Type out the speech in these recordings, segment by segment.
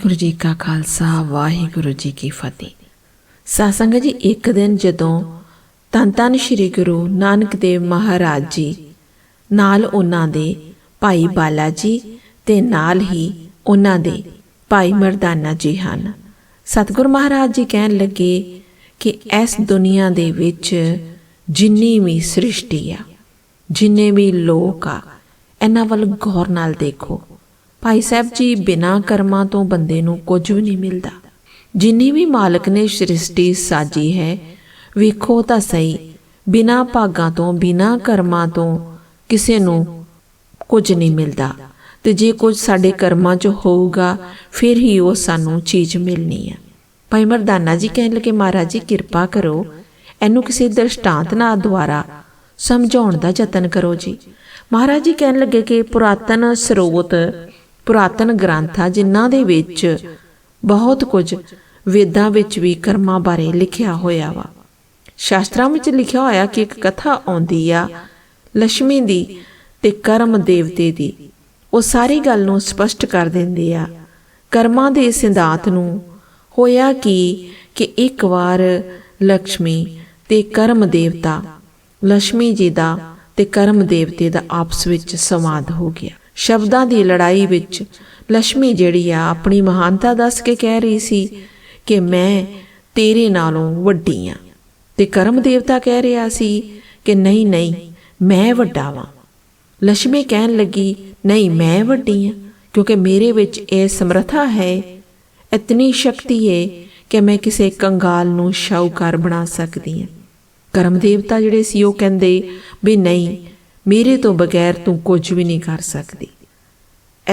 ਵਾਹਿਗੁਰੂ ਜੀ ਕਾ ਖਾਲਸਾ, ਵਾਹਿਗੁਰੂ ਜੀ ਕੀ ਫਤਿਹ। ਸਾਸੰਗ ਜੀ, ਇੱਕ ਦਿਨ ਜਦੋਂ ਧੰਨ ਧੰਨ ਸ੍ਰੀ ਗੁਰੂ ਨਾਨਕ ਦੇਵ ਮਹਾਰਾਜ ਜੀ ਨਾਲ ਉਹਨਾਂ ਦੇ ਭਾਈ ਬਾਲਾ ਜੀ ਤੇ ਨਾਲ ਹੀ ਉਹਨਾਂ ਦੇ ਭਾਈ ਮਰਦਾਨਾ ਜੀ ਹਨ, ਸਤਿਗੁਰ ਮਹਾਰਾਜ ਜੀ ਕਹਿਣ ਲੱਗੇ ਕਿ ਇਸ ਦੁਨੀਆ ਦੇ ਵਿੱਚ ਜਿੰਨੀ ਵੀ ਸ੍ਰਿਸ਼ਟੀ ਆ, ਜਿੰਨੇ ਵੀ ਲੋਕ ਆ, ਇਹਨਾਂ ਵੱਲ ਗੌਰ ਨਾਲ ਦੇਖੋ। ਭਾਈ ਸਾਹਿਬ ਜੀ, ਬਿਨਾਂ ਕਰਮਾਂ ਤੋਂ ਬੰਦੇ ਨੂੰ ਕੁਝ ਵੀ ਨਹੀਂ ਮਿਲਦਾ। ਜਿੰਨੀ ਵੀ ਮਾਲਕ ਨੇ ਸ੍ਰਿਸ਼ਟੀ ਸਾਜੀ ਹੈ, ਵੇਖੋ ਤਾਂ ਸਹੀ, ਬਿਨਾਂ ਭਾਗਾਂ ਤੋਂ, ਬਿਨਾਂ ਕਰਮਾਂ ਤੋਂ ਕਿਸੇ ਨੂੰ ਕੁਝ ਨਹੀਂ ਮਿਲਦਾ। ਤੇ ਜੇ ਕੁਝ ਸਾਡੇ ਕਰਮਾਂ 'ਚ ਹੋਊਗਾ, ਫਿਰ ਹੀ ਉਹ ਸਾਨੂੰ ਚੀਜ਼ ਮਿਲਣੀ ਹੈ ਭਾਈ ਮਰਦਾਨਾ ਜੀ ਕਹਿਣ ਲੱਗੇ, ਮਹਾਰਾਜ ਜੀ, ਕਿਰਪਾ ਕਰੋ, ਇਹਨੂੰ ਕਿਸੇ ਦ੍ਰਿਸ਼ਟਾਂਤ ਨਾਲ ਦੁਆਰਾ ਸਮਝਾਉਣ ਦਾ ਯਤਨ ਕਰੋ ਜੀ। ਮਹਾਰਾਜ ਜੀ ਕਹਿਣ ਲੱਗੇ ਕਿ ਪੁਰਾਤਨ ਸਰੋਤ ਪੁਰਾਤਨ ਗ੍ਰੰਥ ਆ ਜਿਨ੍ਹਾਂ ਦੇ ਵਿੱਚ ਬਹੁਤ ਕੁਝ ਵੇਦਾਂ ਵਿੱਚ ਵੀ ਕਰਮਾਂ ਬਾਰੇ ਲਿਖਿਆ ਹੋਇਆ ਵਾ। ਸ਼ਾਸਤਰਾਂ ਵਿੱਚ ਲਿਖਿਆ ਹੋਇਆ ਕਿ ਇੱਕ ਕਥਾ ਆਉਂਦੀ ਆ ਲక్ష్ਮੀ ਦੀ ਤੇ ਕਰਮ ਦੇਵਤੇ ਦੀ। ਉਹ ਸਾਰੀ ਗੱਲ ਨੂੰ ਸਪਸ਼ਟ ਕਰ ਦਿੰਦੇ ਆ। ਕਰਮਾਂ ਦੇ ਸਿਧਾਂਤ ਨੂੰ ਹੋਇਆ ਕਿ ਕਿ ਇੱਕ ਵਾਰ ਲక్ష్ਮੀ ਤੇ ਕਰਮ ਦੇਵਤਾ ਲక్ష్ਮੀ ਜੀ ਦਾ ਤੇ ਕਰਮ ਦੇਵਤੇ ਦਾ ਆਪਸ ਵਿੱਚ ਸੰਵਾਦ ਹੋ ਗਿਆ। ਸ਼ਬਦਾਂ ਦੀ ਲੜਾਈ ਵਿੱਚ ਲక్ష్ਮੀ ਜਿਹੜੀ ਆ ਆਪਣੀ ਮਹਾਨਤਾ ਦੱਸ ਕੇ ਕਹਿ ਰਹੀ ਸੀ ਕਿ ਮੈਂ ਤੇਰੇ ਨਾਲੋਂ ਵੱਡੀ ਆ। ਤੇ ਕਰਮ ਦੇਵਤਾ ਕਹਿ ਰਿਹਾ ਸੀ ਕਿ ਨਹੀਂ ਨਹੀਂ, ਮੈਂ ਵੱਡਾ ਵਾਂ। ਲక్ష్ਮੀ ਕਹਿਣ ਲੱਗੀ, ਨਹੀਂ, ਮੈਂ ਵੱਡੀ ਆ, ਕਿਉਂਕਿ ਮੇਰੇ ਵਿੱਚ ਇਹ ਸਮਰੱਥਾ ਹੈ, ਇਤਨੀ ਸ਼ਕਤੀ ਹੈ ਕਿ ਮੈਂ ਕਿਸੇ ਕੰਗਾਲ ਨੂੰ ਸ਼ਾਹੂਕਾਰ ਬਣਾ ਸਕਦੀ ਹਾਂ ਕਰਮ ਦੇਵਤਾ ਜਿਹੜੇ ਸੀ ਉਹ ਕਹਿੰਦੇ ਵੀ ਨਹੀਂ ਮੇਰੇ ਤੋਂ ਬਗੈਰ ਤੂੰ ਕੁਝ ਵੀ ਨਹੀਂ ਕਰ ਸਕਦੀ।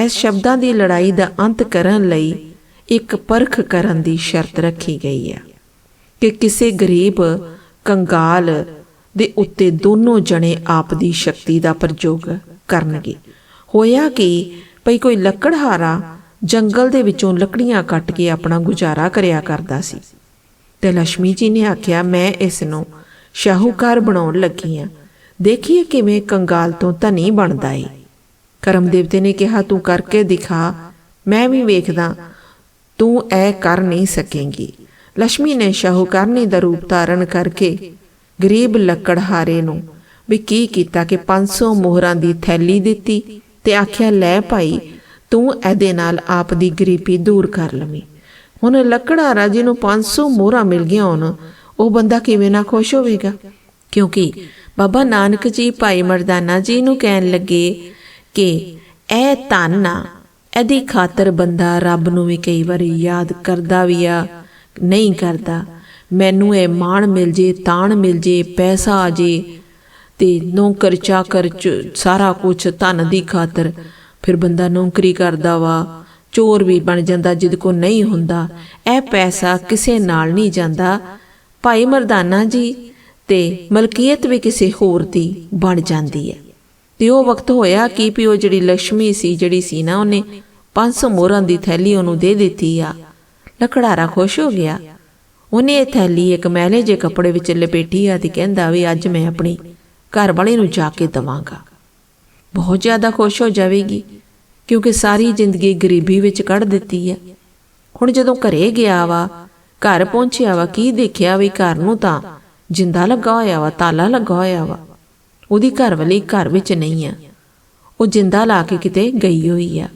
ਇਸ ਸ਼ਬਦਾਂ ਦੀ ਲੜਾਈ ਦਾ ਅੰਤ ਕਰਨ ਲਈ ਇੱਕ ਪਰਖ ਕਰਨ ਦੀ ਸ਼ਰਤ ਰੱਖੀ ਗਈ ਹੈ ਕਿ ਕਿਸੇ ਗਰੀਬ, ਕੰਗਾਲ ਦੇ ਉੱਤੇ ਦੋਨੋਂ ਜਣੇ ਆਪ ਦੀ ਸ਼ਕਤੀ ਦਾ ਪ੍ਰਯੋਗ ਕਰਨਗੇ। ਹੋਇਆ ਕਿ, ਭਈ ਕੋਈ ਲੱਕੜਹਾਰਾ ਜੰਗਲ ਦੇ ਵਿੱਚੋਂ ਲੱਕੜੀਆਂ ਕੱਟ ਕੇ ਆਪਣਾ ਗੁਜ਼ਾਰਾ ਕਰਿਆ ਕਰਦਾ ਸੀ। ਤੇ ਲక్ష్ਮੀ ਜੀ ਨੇ ਆਖਿਆ, ਮੈਂ ਇਸ ਨੂੰ ਸ਼ਾਹੂਕਾਰ ਬਣਾਉਣ ਲੱਗੀ ਆ ਦੇਖੀਏ ਕਿਵੇਂ ਕੰਗਾਲ ਤੋਂ ਧਨੀ ਬਣਦਾ ਏ। ਕਰਮ ਦੇਵਤੇ ਨੇ ਕਿਹਾ, ਤੂੰ ਕਰਕੇ ਦਿਖਾ, ਮੈਂ ਵੀ ਵੇਖਦਾ। ਤੂੰ ਐ ਕਰ ਨਹੀਂ ਸਕੇਂਗੀ ਲక్ష్ਮੀ ਨੇ ਸ਼ਾਹੂਕਾਰਨੀ ਦਾ ਰੂਪ ਧਾਰਨ ਕਰਕੇ ਗਰੀਬ ਲੱਕੜਹਾਰੇ ਨੂੰ ਵੀ ਕੀ ਕੀਤਾ ਕਿ 500 ਮੋਹਰਾਂ ਦੀ ਥੈਲੀ ਦਿੱਤੀ ਤੇ ਆਖਿਆ, ਲੈ ਭਾਈ, ਤੂੰ ਇਹਦੇ ਨਾਲ ਆਪ ਦੀ ਗਰੀਬੀ ਦੂਰ ਕਰ ਲਵੀਂ। ਹੁਣ ਲੱਕੜਹਾਰਾ ਜੀ ਨੂੰ 500 ਮੋਹਰਾਂ ਮਿਲ ਗਈਆਂ ਹੁਣ, ਉਹ ਬੰਦਾ ਕਿਵੇਂ ਨਾ ਖੁਸ਼ ਹੋਵੇਗਾ? ਕਿਉਂਕਿ ਬਾਬਾ ਨਾਨਕ ਜੀ ਭਾਈ ਮਰਦਾਨਾ ਜੀ ਨੂੰ ਕਹਿਣ ਲੱਗੇ ਕਿ ਇਹ ਧਨ ਆ, ਇਹਦੀ ਖਾਤਰ ਬੰਦਾ ਰੱਬ ਨੂੰ ਵੀ ਕਈ ਵਾਰੀ ਯਾਦ ਕਰਦਾ ਵੀ ਆ, ਨਹੀਂ ਕਰਦਾ। ਮੈਨੂੰ ਇਹ ਮਾਣ ਮਿਲ ਜੇ, ਤਾਣ ਮਿਲ ਜੇ, ਪੈਸਾ ਆ ਜੇ ਤੇ ਨੌਕਰ ਚਾਕਰ ਚ ਸਾਰਾ ਕੁਝ ਧਨ ਦੀ ਖਾਤਰ ਫਿਰ ਬੰਦਾ ਨੌਕਰੀ ਕਰਦਾ ਵਾ, ਚੋਰ ਵੀ ਬਣ ਜਾਂਦਾ ਜਿਦ ਕੋ ਨਹੀਂ ਹੁੰਦਾ। ਇਹ ਪੈਸਾ ਕਿਸੇ ਨਾਲ ਨਹੀਂ ਜਾਂਦਾ। ਭਾਈ ਮਰਦਾਨਾ ਜੀ ਤੇ ਮਲਕੀਅਤ ਵੀ ਕਿਸੇ ਹੋਰ ਦੀ ਬਣ ਜਾਂਦੀ ਹੈ। ਤੇ ਉਹ ਵਕਤ ਹੋਇਆ ਕਿ ਵੀ ਉਹ ਜਿਹੜੀ ਲక్ష్ਮੀ ਸੀ, ਜਿਹੜੀ ਸੀ ਨਾ ਉਹਨੇ 500 ਮੋਹਰਾਂ ਦੀ ਥੈਲੀ ਉਹਨੂੰ ਦੇ ਦਿੱਤੀ ਆ। ਲਕੜਾਰਾ ਖੁਸ਼ ਹੋ ਗਿਆ। ਉਹਨੇ ਇਹ ਥੈਲੀ ਇੱਕ ਮਹਿਲੇ ਜੇ ਕੱਪੜੇ ਵਿੱਚ ਲਪੇਟੀ ਆ ਤੇ ਕਹਿੰਦਾ ਵੀ ਅੱਜ ਮੈਂ ਆਪਣੀ ਘਰ ਵਾਲੇ ਨੂੰ ਜਾ ਕੇ ਦਵਾਂਗਾ। ਬਹੁਤ ਜ਼ਿਆਦਾ ਖੁਸ਼ ਹੋ ਜਾਵੇਗੀ, ਕਿਉਂਕਿ ਸਾਰੀ ਜ਼ਿੰਦਗੀ ਗਰੀਬੀ ਵਿੱਚ ਕੱਢ ਦਿੱਤੀ ਹੈ ਹੁਣ ਜਦੋਂ ਘਰੇ ਗਿਆ ਵਾ, ਘਰ ਪਹੁੰਚਿਆ ਵਾ, ਕੀ ਦੇਖਿਆ ਵੀ ਘਰ ਨੂੰ ਤਾਂ ਜਿੰਦਾ ਲੱਗਾ ਹੋਇਆ ਵਾ, ਤਾਲਾ ਲੱਗਾ ਹੋਇਆ ਵਾ। ਉਹਦੀ ਘਰ ਵਾਲੀ ਘਰ ਵਿੱਚ ਨਹੀਂ ਆ। ਉਹ ਜਿੰਦਾ ਲਾ ਕੇ ਕਿਤੇ ਗਈ ਹੋਈ ਆ।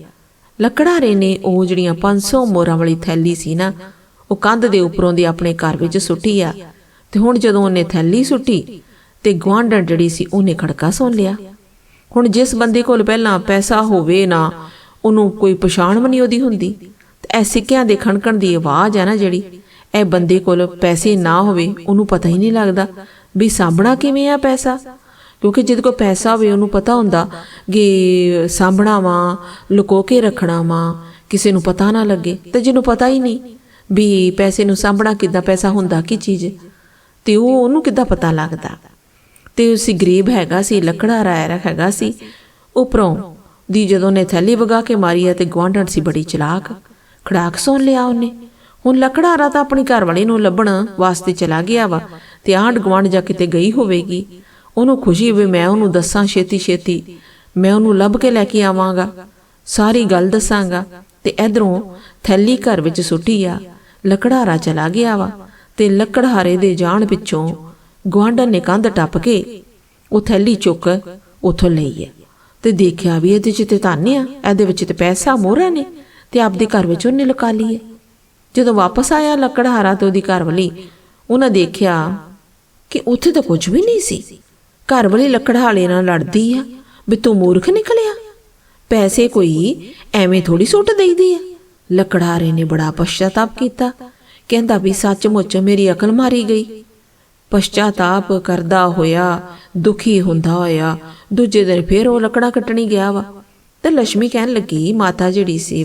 ਲੱਕੜਾਰੇ ਨੇ ਉਹ ਜਿਹੜੀਆਂ 500 ਮੋਰਾਂ ਵਾਲੀ ਥੈਲੀ ਸੀ ਨਾ, ਉਹ ਕੰਧ ਦੇ ਉੱਪਰੋਂ ਦੀ ਆਪਣੇ ਘਰ ਵਿੱਚ ਸੁੱਟੀ ਆ। ਤੇ ਹੁਣ ਜਦੋਂ ਉਹਨੇ ਥੈਲੀ ਸੁੱਟੀ, ਤੇ ਗਵਾਂਢਣ ਜਿਹੜੀ ਸੀ ਉਹਨੇ ਖੜਕਾ ਸੁਣ ਲਿਆ। ਹੁਣ ਜਿਸ ਬੰਦੇ ਕੋਲ ਪਹਿਲਾਂ ਪੈਸਾ ਹੋਵੇ ਨਾ, ਉਹਨੂੰ ਕੋਈ ਪਛਾਣ ਵੀ ਨਹੀਂ ਉਹਦੀ ਹੁੰਦੀ। ਤੇ ਐ ਸਿੱਕਿਆਂ ਦੇ ਖਣਕਣ ਦੀ ਆਵਾਜ਼ ਆ ਨਾ ਜਿਹੜੀ ਇਹ ਬੰਦੇ ਕੋਲ ਪੈਸੇ ਨਾ ਹੋਵੇ, ਉਹਨੂੰ ਪਤਾ ਹੀ ਨਹੀਂ ਲੱਗਦਾ ਵੀ ਸਾਂਭਣਾ ਕਿਵੇਂ ਆ ਪੈਸਾ। ਕਿਉਂਕਿ ਜਿਹਦੇ ਕੋਲ ਪੈਸਾ ਹੋਵੇ, ਉਹਨੂੰ ਪਤਾ ਹੁੰਦਾ ਕਿ ਸਾਂਭਣਾ ਵਾ ਲੁਕੋ ਕੇ ਰੱਖਣਾ ਵਾ ਕਿਸੇ ਨੂੰ ਪਤਾ ਨਾ ਲੱਗੇ। ਤੇ ਜਿਹਨੂੰ ਪਤਾ ਹੀ ਨਹੀਂ ਵੀ ਪੈਸੇ ਨੂੰ ਸਾਂਭਣਾ ਕਿੱਦਾਂ, ਪੈਸਾ ਹੁੰਦਾ ਕੀ ਚੀਜ਼। ਤੇ ਉਹ ਉਹਨੂੰ ਕਿੱਦਾਂ ਪਤਾ ਲੱਗਦਾ। ਤੇ ਉਸੇ ਗਰੀਬ ਹੈਗਾ ਸੀ, ਲੱਕੜਾ ਰਾਇਰ ਹੈਗਾ ਸੀ, ਉਪਰੋਂ ਦੀ ਜਦੋਂ ਨੇ ਥੈਲੀ ਵਗਾ ਕੇ ਮਾਰੀ ਆ ਤੇ ਗਵਾਂਢਣ ਸੀ ਬੜੀ ਚਲਾਕ। ਖੜਾਕ ਸੁਣ ਲਿਆ ਉਹਨੇ। ਹੁਣ ਲੱਕੜਾਰਾ ਤਾਂ ਆਪਣੀ ਘਰ ਵਾਲੀ ਨੂੰ ਲੱਭਣ ਵਾਸਤੇ ਚਲਾ ਗਿਆ ਵਾ ਤੇ ਆਂਢ ਗਵਾਂਢ ਜਾ ਕਿਤੇ ਗਈ ਹੋਵੇਗੀ। ਉਹਨੂੰ ਖੁਸ਼ੀ ਵੀ ਮੈਂ ਉਹਨੂੰ ਦੱਸਾਂ ਛੇਤੀ ਛੇਤੀ। ਮੈਂ ਉਹਨੂੰ ਲੱਭ ਕੇ ਲੈ ਕੇ ਆਵਾਂਗਾ। ਸਾਰੀ ਗੱਲ ਦੱਸਾਂਗਾ ਤੇ ਇਧਰੋਂ ਥੈਲੀ ਘਰ ਵਿੱਚ ਸੁੱਟੀ ਆ। ਲੱਕੜਹਾਰਾ ਚਲਾ ਗਿਆ ਵਾ ਤੇ ਲੱਕੜਹਾਰੇ ਦੇ ਜਾਣ ਪਿੱਛੋਂ ਗੁਆਂਢਣ ਨੇ ਕੰਧ ਟੱਪ ਕੇ ਉਹ ਥੈਲੀ ਚੁੱਕ ਉਥੋਂ ਲਈ ਆ। ਤੇ ਦੇਖਿਆ ਵੀ ਇਹਦੇ 'ਚ ਤੇ ਧਨ ਆ, ਇਹਦੇ ਵਿੱਚ ਤੇ ਪੈਸਾ ਮੋਹਰਾ ਨੇ ਤੇ ਆਪਦੇ ਘਰ ਵਿੱਚ ਉਹਨੇ ਲੁਕਾ ਲਈ ਹੈ ਜਦੋਂ ਵਾਪਸ ਆਇਆ ਲੱਕੜਹਾਰਾ ਤੇ ਉਹਦੀ ਘਰਵਾਲੀ ਉਹਨਾਂ ਦੇਖਿਆ ਕਿ ਉੱਥੇ ਤਾਂ ਕੁਝ ਵੀ ਨਹੀਂ ਸੀ। ਘਰਵਾਲੀ ਲੱਕੜਹਾਲੇ ਨਾਲ ਲੜਦੀ ਆ, ਵੀ ਤੂੰ ਮੂਰਖ ਨਿਕਲਿਆ। ਪੈਸੇ ਕੋਈ ਐਵੇਂ ਥੋੜੀ ਸੁੱਟ ਦੇਈਦੀ ਆ। ਲੱਕੜਹਾਰੇ ਨੇ ਬੜਾ ਪਛਤਾਪ ਕੀਤਾ। ਕਹਿੰਦਾ ਵੀ ਸੱਚਮੁੱਚ ਮੇਰੀ ਅਕਲ ਮਾਰੀ ਗਈ। ਪਛਤਾਤਾਪ ਕਰਦਾ ਹੋਇਆ, ਦੁਖੀ ਹੁੰਦਾ ਹੋਇਆ, ਦੂਜੇ ਦਿਨ ਫੇਰ ਉਹ ਲੱਕੜਾ ਕੱਟਣੀ ਗਿਆ ਵਾ। ਤੇ ਲక్ష్ਮੀ ਕਹਿਣ ਲੱਗੀ, ਮਾਤਾ ਜਿਹੜੀ ਸੀ,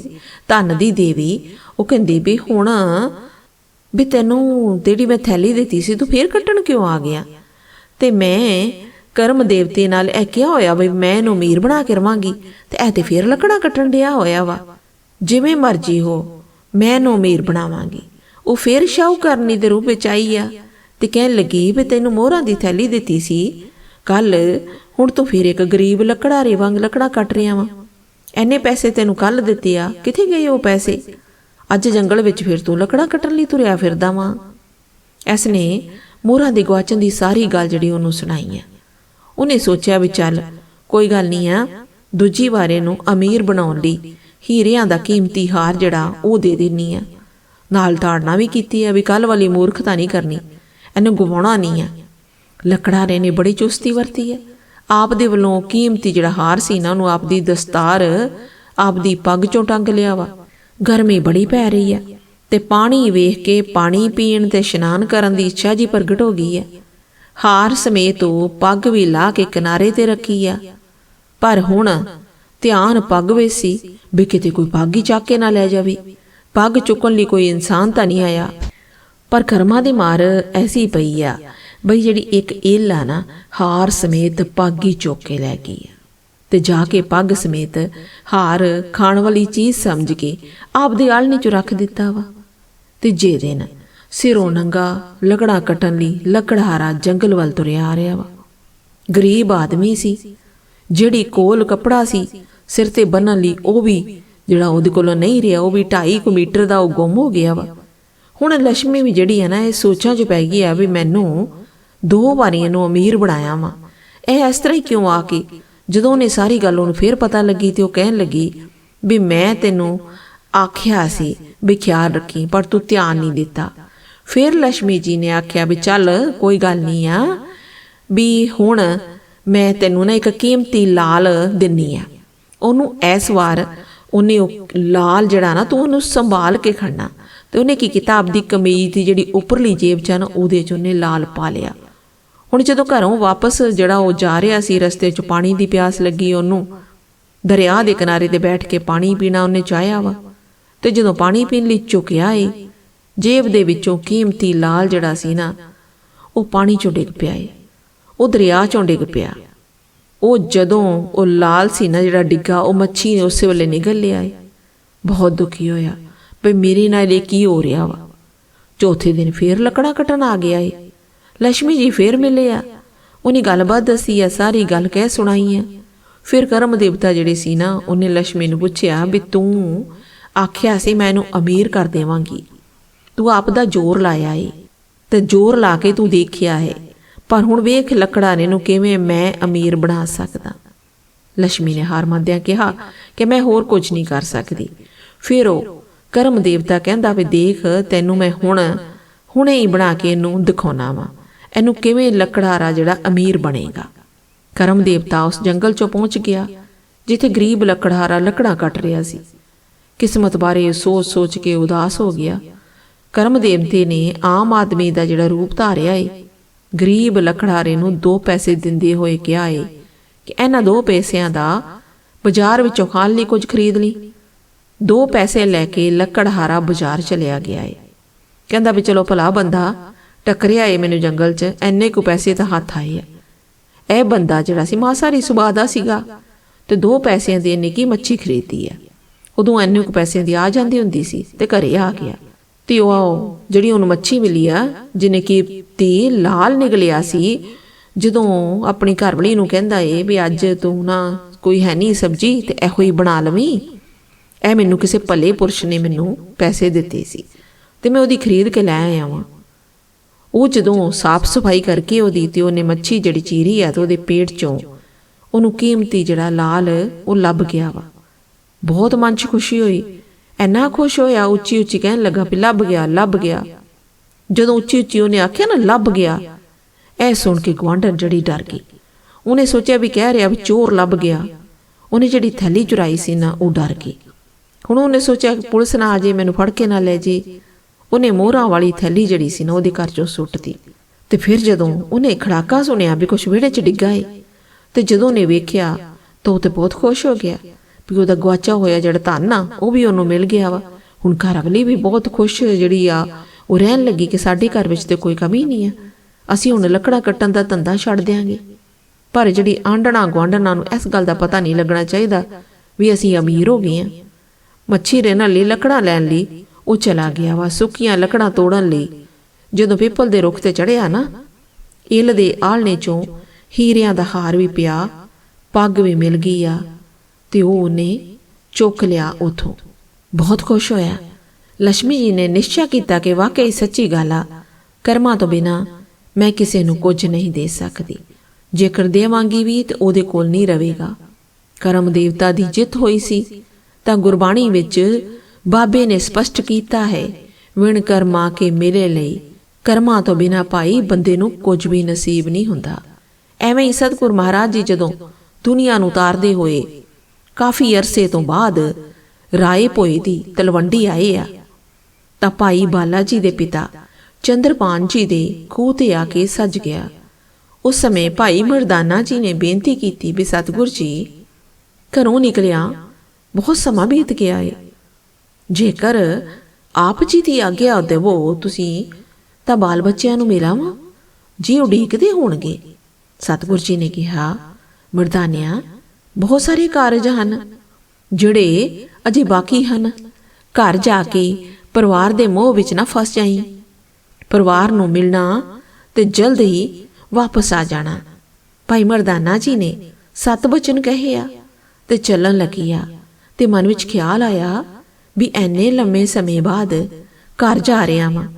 ਧਨ ਦੀ ਦੇਵੀ ਉਹ ਕਹਿੰਦੀ ਵੀ ਹੁਣ ਵੀ ਤੈਨੂੰ ਜਿਹੜੀ ਮੈਂ ਥੈਲੀ ਦਿੱਤੀ ਸੀ ਤੂੰ ਫੇਰ ਕੱਟਣ ਕਿਉਂ ਆ ਗਿਆ? ਤੇ ਮੈਂ ਕਰਮ ਦੇਵਤੇ ਨਾਲ ਇਹ ਕਿਹਾ ਹੋਇਆ ਵੀ ਮੈਂ ਇਹਨੂੰ ਅਮੀਰ ਬਣਾ ਕੇ ਰਵਾਂਗੀ ਤੇ ਇਹ ਤੇ ਫੇਰ ਲੱਕੜਾ ਕੱਟਣ ਡਿਆ ਹੋਇਆ ਵਾ। ਜਿਵੇਂ ਮਰਜ਼ੀ ਹੋ, ਮੈਂ ਇਹਨੂੰ ਅਮੀਰ ਬਣਾਵਾਂਗੀ। ਉਹ ਫੇਰ ਸ਼ਾਹੂਕਰਨੀ ਦੇ ਰੂਪ ਵਿੱਚ ਆਈ ਆ ਤੇ ਕਹਿਣ ਲੱਗੀ ਵੀ ਤੈਨੂੰ ਮੋਹਰਾਂ ਦੀ ਥੈਲੀ ਦਿੱਤੀ ਸੀ, ਕੱਲ ਹੁਣ ਤੂੰ ਫੇਰ ਇੱਕ ਗਰੀਬ ਲੱਕੜਾਰੇ ਵਾਂਗ ਲੱਕੜਾ ਕੱਟ ਰਿਆ ਵਾ। ਐਨੇ ਪੈਸੇ ਤੈਨੂੰ ਕੱਲ ਦਿੱਤੇ ਆ, ਕਿੱਥੇ ਗਏ ਉਹ ਪੈਸੇ? ਅੱਜ ਜੰਗਲ ਵਿੱਚ ਫਿਰ ਤੂੰ ਲੱਕੜਾਂ ਕੱਟਣ ਲਈ ਤੁਰਿਆ ਫਿਰਦਾ ਵਾਂ। ਇਸ ਨੇ ਮੋਹਰਾਂ ਦੇ ਗਵਾਚਣ ਦੀ ਸਾਰੀ ਗੱਲ ਜਿਹੜੀ ਉਹਨੂੰ ਸੁਣਾਈ ਹੈ। ਉਹਨੇ ਸੋਚਿਆ ਵੀ ਚੱਲ, ਕੋਈ ਗੱਲ ਨਹੀਂ ਆ, ਦੂਜੀ ਵਾਰੇ ਨੂੰ ਅਮੀਰ ਬਣਾਉਣ ਲਈ ਹੀਰਿਆਂ ਦਾ ਕੀਮਤੀ ਹਾਰ ਜਿਹੜਾ ਉਹ ਦੇ ਦੇਣੀ ਆ। ਨਾਲ ਤਾੜਨਾ ਵੀ ਕੀਤੀ ਆ ਵੀ ਕੱਲ ਵਾਲੀ ਮੂਰਖਤਾ ਨਹੀਂ ਕਰਨੀ, ਇਹਨੂੰ ਗਵਾਉਣਾ ਨਹੀਂ ਆ। ਲੱਕੜਾਰੇ ਨੇ ਬੜੀ ਚੁਸਤੀ ਵਰਤੀ ਹੈ ਆਪ ਦੇ ਵੱਲੋਂ ਕੀਮਤੀ ਜਿਹੜਾ ਹਾਰ ਸੀ ਨਾ, ਉਹਨੂੰ ਆਪ ਦੀ ਦਸਤਾਰ, ਆਪ ਦੀ ਪੱਗ ਚੋਂ ਟੰਗ ਲਿਆ ਵਾ। ਗਰਮੀ ਬੜੀ ਪੈ ਰਹੀ ਹੈ ਤੇ ਪਾਣੀ ਵੇਖ ਕੇ ਪਾਣੀ ਪੀਣ ਤੇ ਇਸ਼ਨਾਨ ਕਰਨ ਦੀ ਇੱਛਾ ਜੀ ਪ੍ਰਗਟ ਹੋ ਗਈ ਹੈ। ਹਾਰ ਸਮੇਤ ਉਹ ਪੱਗ ਵੀ ਲਾ ਕੇ ਕਿਨਾਰੇ ਤੇ ਰੱਖੀ ਆ। ਪਰ ਹੁਣ ਧਿਆਨ ਪੱਗ ਵਿੱਚ ਸੀ ਵੀ ਕਿਤੇ ਕੋਈ ਪੱਗ ਹੀ ਚੱਕ ਕੇ ਨਾ ਲੈ ਜਾਵੇ। ਪੱਗ ਚੁੱਕਣ ਲਈ ਕੋਈ ਇਨਸਾਨ ਤਾਂ ਨਹੀਂ ਆਇਆ। ਪਰ ਕਰਮਾਂ ਦੀ ਮਾਰ ਐਸੀ ਪਈ ਆ ਬਈ ਜਿਹੜੀ ਇੱਕ ਇੱਲ ਆ ਨਾ, ਹਾਰ ਸਮੇਤ ਪੱਗ ਹੀ ਚੁੱਕ ਕੇ ਲੈ ਗਈ ਆ। ਤੇ ਜਾ ਕੇ ਪੱਗ ਸਮੇਤ ਹਾਰ ਖਾਣ ਵਾਲੀ ਚੀਜ਼ ਸਮਝ ਕੇ ਆਪਦੇ ਆਲਣੇ ਚ ਰੱਖ ਦਿੱਤਾ ਵਾ। ਤੇ ਜੇ ਦਿਨ ਸਿਰੋਂ ਨੰਗਾ ਲਕੜਾ ਕੱਟਣ ਲਈ ਲੱਕੜਹਾਰਾ ਜੰਗਲ ਵੱਲ ਤੁਰਿਆ ਆ ਰਿਹਾ ਵਾ। ਗਰੀਬ ਆਦਮੀ ਸੀ, ਜਿਹੜੀ ਕੋਲ ਕੱਪੜਾ ਸੀ, ਸਿਰ ਤੇ ਬੰਨਣ ਲਈ ਉਹ ਵੀ ਜਿਹੜਾ ਉਹਦੇ ਕੋਲੋਂ ਨਹੀਂ ਰਿਹਾ, ਉਹ ਵੀ 2.5 ਮੀਟਰ ਦਾ ਉਹ ਗੁੰਮ ਹੋ ਗਿਆ ਵਾ। ਹੁਣ ਲక్ష్ਮੀ ਵੀ ਜਿਹੜੀ ਹੈ ਨਾ, ਇਹ ਸੋਚਾਂ 'ਚ ਪੈ ਗਈ ਆ ਵੀ ਮੈਨੂੰ ਦੋ ਵਾਰੀ ਇਹਨੂੰ ਅਮੀਰ ਬਣਾਇਆ ਵਾ। ਇਹ ਇਸ ਤਰ੍ਹਾਂ ਹੀ ਕਿਉਂ ਆ ਕੇ ਜਦੋਂ ਉਹਨੇ ਸਾਰੀ ਗੱਲ ਉਹਨੂੰ ਫੇਰ ਪਤਾ ਲੱਗੀ ਤੇ ਉਹ ਕਹਿਣ ਲੱਗੀ ਵੀ ਮੈਂ ਤੈਨੂੰ ਆਖਿਆ ਸੀ ਵੀ ਖਿਆਲ ਰੱਖੀ, ਪਰ ਤੂੰ ਧਿਆਨ ਨਹੀਂ ਦਿੱਤਾ। ਫਿਰ ਲక్ష్ਮੀ ਜੀ ਨੇ ਆਖਿਆ ਵੀ ਚੱਲ, ਕੋਈ ਗੱਲ ਨਹੀਂ ਆ, ਵੀ ਹੁਣ ਮੈਂ ਤੈਨੂੰ ਨਾ ਇੱਕ ਕੀਮਤੀ ਲਾਲ ਦਿੰਨੀ ਆ। ਉਹਨੂੰ ਇਸ ਵਾਰ ਉਹਨੇ ਉਹ ਲਾਲ ਜਿਹੜਾ ਨਾ ਤੂੰ ਉਹਨੂੰ ਸੰਭਾਲ ਕੇ ਖੜਨਾ। ਤੇ ਉਹਨੇ ਕੀ ਕੀਤਾ? ਆਪਦੀ ਕਮੀਜ਼ ਦੀ ਜਿਹੜੀ ਉੱਪਰਲੀ ਜੇਬ ਚ ਨਾ, ਉਹਦੇ ਚ ਉਹਨੇ ਲਾਲ ਪਾ ਲਿਆ। ਹੁਣ ਜਦੋਂ ਘਰੋਂ ਵਾਪਸ ਜਿਹੜਾ ਉਹ ਜਾ ਰਿਹਾ ਸੀ, ਰਸਤੇ 'ਚ ਪਾਣੀ ਦੀ ਪਿਆਸ ਲੱਗੀ ਉਹਨੂੰ, ਦਰਿਆ ਦੇ ਕਿਨਾਰੇ ਤੇ ਬੈਠ ਕੇ ਪਾਣੀ ਪੀਣਾ ਉਹਨੇ ਚਾਹਿਆ ਵਾ। ਤੇ ਜਦੋਂ ਪਾਣੀ ਪੀਣ ਲਈ ਝੁਕਿਆ ਏ, ਜੇਬ ਦੇ ਵਿੱਚੋਂ ਕੀਮਤੀ ਲਾਲ ਜਿਹੜਾ ਸੀ ਨਾ, ਉਹ ਪਾਣੀ 'ਚੋਂ ਡਿੱਗ ਪਿਆ ਏ। ਉਹ ਦਰਿਆ 'ਚੋਂ ਡਿੱਗ ਪਿਆ। ਉਹ ਜਦੋਂ ਉਹ ਲਾਲ ਸੀ ਨਾ ਜਿਹੜਾ ਡਿੱਗਾ, ਉਹ ਮੱਛੀ ਨੇ ਉਸੇ ਵੇਲੇ ਨਿਗਲ ਲਿਆ ਏ। ਬਹੁਤ ਦੁਖੀ ਹੋਇਆ, ਵੀ ਮੇਰੇ ਨਾਲ ਇਹ ਕੀ ਹੋ ਰਿਹਾ ਵਾ। ਚੌਥੇ ਦਿਨ ਫੇਰ ਲੱਕੜਾ ਕਟਣ ਆ ਗਿਆ ਏ। ਲక్ష్ਮੀ ਜੀ ਫੇਰ ਮਿਲੇ ਆ। ਉਹਨੇ ਗੱਲਬਾਤ ਦੱਸੀ ਆ, ਸਾਰੀ ਗੱਲ ਕਹਿ ਸੁਣਾਈ ਆ। ਫਿਰ ਕਰਮ ਦੇਵਤਾ ਜਿਹੜੇ ਸੀ ਨਾ, ਉਹਨੇ ਲక్ష్ਮੀ ਨੂੰ ਪੁੱਛਿਆ ਵੀ ਤੂੰ ਆਖਿਆ ਸੀ ਮੈਂ ਇਹਨੂੰ ਅਮੀਰ ਕਰ ਦੇਵਾਂਗੀ। ਤੂੰ ਆਪ ਦਾ ਜ਼ੋਰ ਲਾਇਆ ਏ ਤੇ ਜ਼ੋਰ ਲਾ ਕੇ ਤੂੰ ਦੇਖਿਆ ਹੈ ਪਰ ਹੁਣ ਵੇਖ ਲੱਕੜਾ ਨੇ ਨੂੰ ਕਿਵੇਂ ਮੈਂ ਅਮੀਰ ਬਣਾ ਸਕਦਾ। ਲక్ష్ਮੀ ਨੇ ਹਾਰ ਮੰਨਦਿਆਂ ਕਿਹਾ ਕਿ ਮੈਂ ਹੋਰ ਕੁਝ ਨਹੀਂ ਕਰ ਸਕਦੀ। ਫਿਰ ਉਹ ਕਰਮ ਦੇਵਤਾ ਕਹਿੰਦਾ ਵੀ ਦੇਖ, ਤੈਨੂੰ ਮੈਂ ਹੁਣ ਹੁਣੇ ਹੀ ਬਣਾ ਕੇ ਇਹਨੂੰ ਦਿਖਾਉਣਾ ਵਾ। ਇਹਨੂੰ ਕਿਵੇਂ ਲੱਕੜਾਰਾ ਜਿਹੜਾ ਅਮੀਰ ਬਣੇਗਾ? ਕਰਮ ਦੇਵਤਾ ਉਸ ਜੰਗਲ ਚੋਂ ਪਹੁੰਚ ਗਿਆ, ਜਿੱਥੇ ਗਰੀਬ ਲੱਕੜਹਾਰਾ ਲੱਕੜਾਂ ਕੱਟ ਰਿਹਾ ਸੀ। ਕਿਸਮਤ ਬਾਰੇ ਸੋਚ-ਸੋਚ ਕੇ ਉਦਾਸ ਹੋ ਗਿਆ। ਕਰਮ ਦੇਵਤੇ ਨੇ ਆਮ ਆਦਮੀ ਦਾ ਜਿਹੜਾ ਰੂਪ ਧਾਰਿਆ ਏ, ਗਰੀਬ ਲੱਕੜਹਾਰੇ ਨੂੰ ਦੋ ਪੈਸੇ ਦਿੰਦੇ ਹੋਏ ਕਿਹਾ ਏ ਕਿ ਇਹਨਾਂ ਦੋ ਪੈਸਿਆਂ ਦਾ ਬਾਜ਼ਾਰ ਵਿੱਚੋਂ ਖਾਣ ਲਈ ਕੁਝ ਖਰੀਦ ਲਈ। ਦੋ ਪੈਸੇ ਲੈ ਕੇ ਲੱਕੜਹਾਰਾ ਬਾਜ਼ਾਰ ਚਲਿਆ ਗਿਆ ਏ। ਕਹਿੰਦਾ ਵੀ ਚਲੋ ਭਲਾ ਬੰਦਾ ਟੱਕਰਿਆ ਏ ਮੈਨੂੰ ਜੰਗਲ 'ਚ। ਐਨੇ ਕੁ ਪੈਸੇ ਤਾਂ ਹੱਥ ਆਏ ਆ। ਇਹ ਬੰਦਾ ਜਿਹੜਾ ਸੀ ਮਾਸਾਰੀ ਸੁਭਾਅ ਦਾ ਸੀਗਾ। ਤੇ ਦੋ ਪੈਸਿਆਂ ਦੀ ਇੰਨੀ ਕੀ ਮੱਛੀ ਖਰੀਦੀ ਆ। ਉਦੋਂ ਐਨੇ ਕੁ ਪੈਸਿਆਂ ਦੀ ਆ ਜਾਂਦੀ ਹੁੰਦੀ ਸੀ ਤੇ ਘਰੇ ਆ ਗਿਆ। ਤੇ ਉਹ ਜਿਹੜੀ ਉਹਨੂੰ ਮੱਛੀ ਮਿਲੀ ਆ ਜਿਹਨੇ ਕੀ ਤੀ ਲਾਲ ਨਿਕਲਿਆ ਸੀ, ਜਦੋਂ ਆਪਣੀ ਘਰਵਾਲੀ ਨੂੰ ਕਹਿੰਦਾ ਏ ਵੀ ਅੱਜ ਤੂੰ ਨਾ ਕੋਈ ਹੈ ਨਹੀਂ ਸਬਜੀ ਤੇ ਇਹੋ ਹੀ ਬਣਾ ਲਵੀਂ। ਇਹ ਮੈਨੂੰ ਕਿਸੇ ਭਲੇ ਪੁਰਸ਼ ਨੇ ਮੈਨੂੰ ਪੈਸੇ ਦਿੱਤੇ ਸੀ। ਤੇ ਮੈਂ ਉਹਦੀ ਖਰੀਦ ਕੇ ਲੈ ਆਇਆ ਵਾਂ ਉਹ ਜਦੋਂ ਸਾਫ਼ ਸਫ਼ਾਈ ਕਰਕੇ ਉਹਦੀ ਤੇ ਉਹਨੇ ਮੱਛੀ ਜਿਹੜੀ ਚੀਰੀ ਆ ਤੇ ਉਹਦੇ ਪੇਟ ਚੋਂ ਉਹਨੂੰ ਕੀਮਤੀ ਜਿਹੜਾ ਲਾਲ ਉਹ ਲੱਭ ਗਿਆ ਵਾ। ਬਹੁਤ ਮਨ 'ਚ ਖੁਸ਼ੀ ਹੋਈ। ਐਨਾ ਖੁਸ਼ ਹੋਇਆ ਉੱਚੀ ਉੱਚੀ ਕਹਿਣ ਲੱਗਾ ਵੀ ਲੱਭ ਗਿਆ ਲੱਭ ਗਿਆ। ਜਦੋਂ ਉੱਚੀ ਉੱਚੀ ਉਹਨੇ ਆਖਿਆ ਨਾ, ਲੱਭ ਗਿਆ, ਇਹ ਸੁਣ ਕੇ ਗਵਾਂਢਣ ਜਿਹੜੀ ਡਰ ਗਈ। ਉਹਨੇ ਸੋਚਿਆ ਵੀ ਕਹਿ ਰਿਹਾ ਵੀ ਚੋਰ ਲੱਭ ਗਿਆ। ਉਹਨੇ ਜਿਹੜੀ ਥੈਲੀ ਚੁਰਾਈ ਸੀ ਨਾ, ਉਹ ਡਰ ਗਈ। ਹੁਣ ਉਹਨੇ ਸੋਚਿਆ, ਪੁਲਿਸ ਨਾ ਆ ਜੇ, ਮੈਨੂੰ ਫੜ ਕੇ ਨਾ ਲੈ ਜੇ। ਉਹਨੇ ਮੋਹਰਾਂ ਵਾਲੀ ਥੈਲੀ ਜਿਹੜੀ ਸੀ ਨਾ ਉਹਦੇ ਘਰ ਚੋਂ ਸੁੱਟਤੀ। ਤੇ ਫਿਰ ਜਦੋਂ ਉਹਨੇ ਖੜਾਕਾ ਸੁਣਿਆ ਵੀ ਕੁਛ ਵਿਹੜੇ 'ਚ ਡਿੱਗਾ ਏ, ਤੇ ਜਦੋਂ ਉਹਨੇ ਵੇਖਿਆ ਤਾਂ ਉਹ ਤੇ ਬਹੁਤ ਖੁਸ਼ ਹੋ ਗਿਆ ਵੀ ਉਹਦਾ ਗਵਾਚਾ ਹੋਇਆ ਜਿਹੜਾ ਧਨ ਆ ਉਹ ਵੀ ਉਹਨੂੰ ਮਿਲ ਗਿਆ ਵਾ। ਹੁਣ ਘਰ ਵਾਲੀ ਵੀ ਬਹੁਤ ਖੁਸ਼ ਜਿਹੜੀ ਆ, ਉਹ ਰਹਿਣ ਲੱਗੀ ਕਿ ਸਾਡੇ ਘਰ ਵਿੱਚ ਤੇ ਕੋਈ ਕਮੀ ਨਹੀਂ ਆ। ਅਸੀਂ ਹੁਣ ਲੱਕੜਾ ਕੱਟਣ ਦਾ ਧੰਦਾ ਛੱਡ ਦਿਆਂਗੇ। ਪਰ ਜਿਹੜੀ ਆਂਡਣਾ ਗਵਾਂਡਣਾ ਨੂੰ ਇਸ ਗੱਲ ਦਾ ਪਤਾ ਨਹੀਂ ਲੱਗਣਾ ਚਾਹੀਦਾ ਵੀ ਅਸੀਂ ਅਮੀਰ ਹੋ ਗਏ ਆ। ਮੱਛੀ ਰਹਿਣ ਲਈ ਲੱਕੜਾਂ ਲੈਣ ਲਈ ਉਹ ਚਲਾ ਗਿਆ ਵਾ, ਸੁੱਕੀਆਂ ਲੱਕੜਾਂ ਤੋੜਨ ਲਈ। ਜਦੋਂ ਪੀਪਲ ਦੇ ਰੁੱਖ ਤੇ ਚੜਿਆ ਨਾ, ਇਲ ਦੇ ਆਲਣੇ ਚੋਂ ਹੀਰਿਆਂ ਦਾ ਹਾਰ ਵੀ ਪਿਆ, ਪੱਗ ਵੀ ਮਿਲ ਗਈ ਆ, ਤੇ ਉਹ ਉਹਨੇ ਚੁੱਕ ਲਿਆ ਉਥੋਂ। ਬਹੁਤ ਖੁਸ਼ ਹੋਇਆ। ਲక్ష్ਮੀ ਜੀ ਨੇ ਨਿਸ਼ਚੈ ਕੀਤਾ ਕਿ ਵਾਕਈ ਸੱਚੀ ਗੱਲ ਆ। ਕਰਮਾਂ ਤੋਂ ਬਿਨਾ ਮੈਂ ਕਿਸੇ ਨੂੰ ਕੁਝ ਨਹੀਂ ਦੇ ਸਕਦੀ। ਜੇਕਰ ਦੇਵਾਂਗੀ ਵੀ ਤੇ ਉਹਦੇ ਕੋਲ ਨਹੀਂ ਰਹੇਗਾ। ਕਰਮ ਦੇਵਤਾ ਦੀ ਜਿੱਤ ਹੋਈ ਸੀ, ਤਾਂ ਗੁਰਬਾਣੀ ਵਿੱਚ ਬਾਬੇ ਨੇ ਸਪਸ਼ਟ ਕੀਤਾ ਹੈ, ਵਿਣ ਕਰਮਾ ਕੇ ਮਿਲੇ ਲਈ, ਕਰਮਾਂ ਤੋਂ ਬਿਨਾ ਭਾਈ ਬੰਦੇ ਨੂੰ ਕੁਝ ਵੀ ਨਸੀਬ ਨਹੀਂ ਹੁੰਦਾ। ਐਵੇਂ ਹੀ ਸਤਿਗੁਰ ਮਹਾਰਾਜ ਜੀ ਜਦੋਂ ਦੁਨੀਆ ਨੂੰ ਉਤਾਰਦੇ ਹੋਏ ਕਾਫੀ ਅਰਸੇ ਤੋਂ ਬਾਅਦ ਰਾਏ ਭੋਏ ਦੀ ਤਲਵੰਡੀ ਆਏ ਆ, ਤਾਂ ਭਾਈ ਬਾਲਾ ਜੀ ਦੇ ਪਿਤਾ ਚੰਦਰਪਾਨ ਜੀ ਦੇ ਖੂਹ ਤੇ ਆ ਕੇ ਸੱਜ ਗਿਆ। ਉਸ ਸਮੇਂ ਭਾਈ ਮਰਦਾਨਾ ਜੀ ਨੇ ਬੇਨਤੀ ਕੀਤੀ ਵੀ ਸਤਿਗੁਰ ਜੀ, ਘਰੋਂ ਨਿਕਲਿਆ ਬਹੁਤ ਸਮਾਂ ਬੀਤ ਗਿਆ ਏ। ਜੇਕਰ ਆਪ ਜੀ ਦੀ ਆਗਿਆ ਦੇਵੋ ਤੁਸੀਂ, ਤਾਂ ਬਾਲ ਬੱਚਿਆਂ ਨੂੰ ਮਿਲਾਵਾਂ ਜੀ ਉਡੀਕਦੇ ਹੋਣਗੇ। ਸਤਿਗੁਰ ਜੀ ਨੇ ਕਿਹਾ, ਮਰਦਾਨਿਆਂ, ਬਹੁਤ ਸਾਰੇ ਕਾਰਜ ਹਨ, ਜਿਹੜੇ ਅਜੇ ਬਾਕੀ ਹਨ। ਘਰ ਜਾ ਕੇ ਪਰਿਵਾਰ ਦੇ ਮੋਹ ਵਿੱਚ ਨਾ ਫਸ ਜਾਈਂ। ਪਰਿਵਾਰ ਨੂੰ ਮਿਲਣਾ ਤੇ ਜਲਦ ਹੀ ਵਾਪਸ ਆ ਜਾਣਾ। ਭਾਈ ਮਰਦਾਨਾ ਜੀ ਨੇ ਸਤ ਬਚਨ ਕਹੇ ਆ ਤੇ ਚੱਲਣ ਲੱਗੀ ਆ ਤੇ ਮਨ ਵਿੱਚ ਖਿਆਲ ਆਇਆ ਵੀ ਐਨੇ ਲੰਮੇ ਸਮੇਂ ਬਾਅਦ ਘਰ ਜਾ ਰਿਹਾ ਵਾਂ।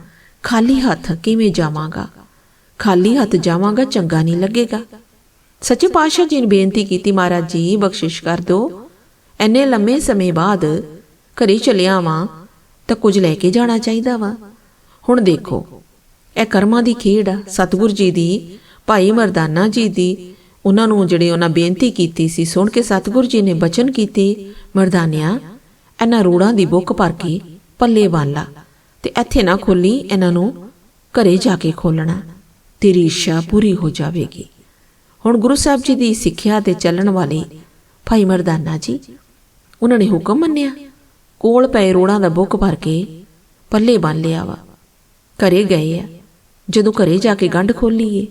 ਖਾਲੀ ਹੱਥ ਕਿਵੇਂ ਜਾਵਾਂਗਾ? ਖਾਲੀ ਹੱਥ ਜਾਵਾਂਗਾ ਚੰਗਾ ਨਹੀਂ ਲੱਗੇਗਾ। ਸੱਚੇ ਪਾਤਸ਼ਾਹ ਜੀ ਨੇ ਬੇਨਤੀ ਕੀਤੀ, ਮਹਾਰਾਜ ਜੀ, ਬਖਸ਼ਿਸ਼ ਕਰ ਦਿਓ। ਐਨੇ ਲੰਮੇ ਸਮੇਂ ਬਾਅਦ ਘਰੇ ਚਲਿਆ ਵਾਂ, ਤਾਂ ਕੁਝ ਲੈ ਕੇ ਜਾਣਾ ਚਾਹੀਦਾ ਵਾ। ਹੁਣ ਦੇਖੋ, ਇਹ ਕਰਮਾਂ ਦੀ ਖੇਡ ਆ। ਸਤਿਗੁਰ ਜੀ ਦੀ, ਭਾਈ ਮਰਦਾਨਾ ਜੀ ਦੀ, ਉਹਨਾਂ ਨੂੰ ਜਿਹੜੇ ਉਹਨਾਂ ਬੇਨਤੀ ਕੀਤੀ ਸੀ, ਸੁਣ ਕੇ ਸਤਿਗੁਰ ਜੀ ਨੇ ਬਚਨ ਕੀਤੇ, ਮਰਦਾਨਿਆ ਇਹਨਾਂ ਰੋੜਾਂ ਦੀ ਬੁੱਕ ਭਰ ਕੇ ਪੱਲੇ ਬੰਨ ਲਾ ਤੇ ਇੱਥੇ ਨਾ ਖੋਲੀ, ਇਹਨਾਂ ਨੂੰ ਘਰੇ ਜਾ ਕੇ ਖੋਲਣਾ ਤੇਰੀ ਇੱਛਾ ਪੂਰੀ ਹੋ ਜਾਵੇਗੀ। ਹੁਣ ਗੁਰੂ ਸਾਹਿਬ ਜੀ ਦੀ ਸਿੱਖਿਆ ਤੇ ਚੱਲਣ ਵਾਲੇ ਭਾਈ ਮਰਦਾਨਾ ਜੀ, ਉਹਨਾਂ ਨੇ ਹੁਕਮ ਮੰਨਿਆ। ਕੋਲ ਪਏ ਰੋੜਾਂ ਦਾ ਬੁੱਕ ਭਰ ਕੇ ਪੱਲੇ ਬੰਨ ਲਿਆ ਵਾ। ਘਰੇ ਗਏ ਆ। ਜਦੋਂ ਘਰੇ ਜਾ ਕੇ ਗੰਢ ਖੋਲੀਏ,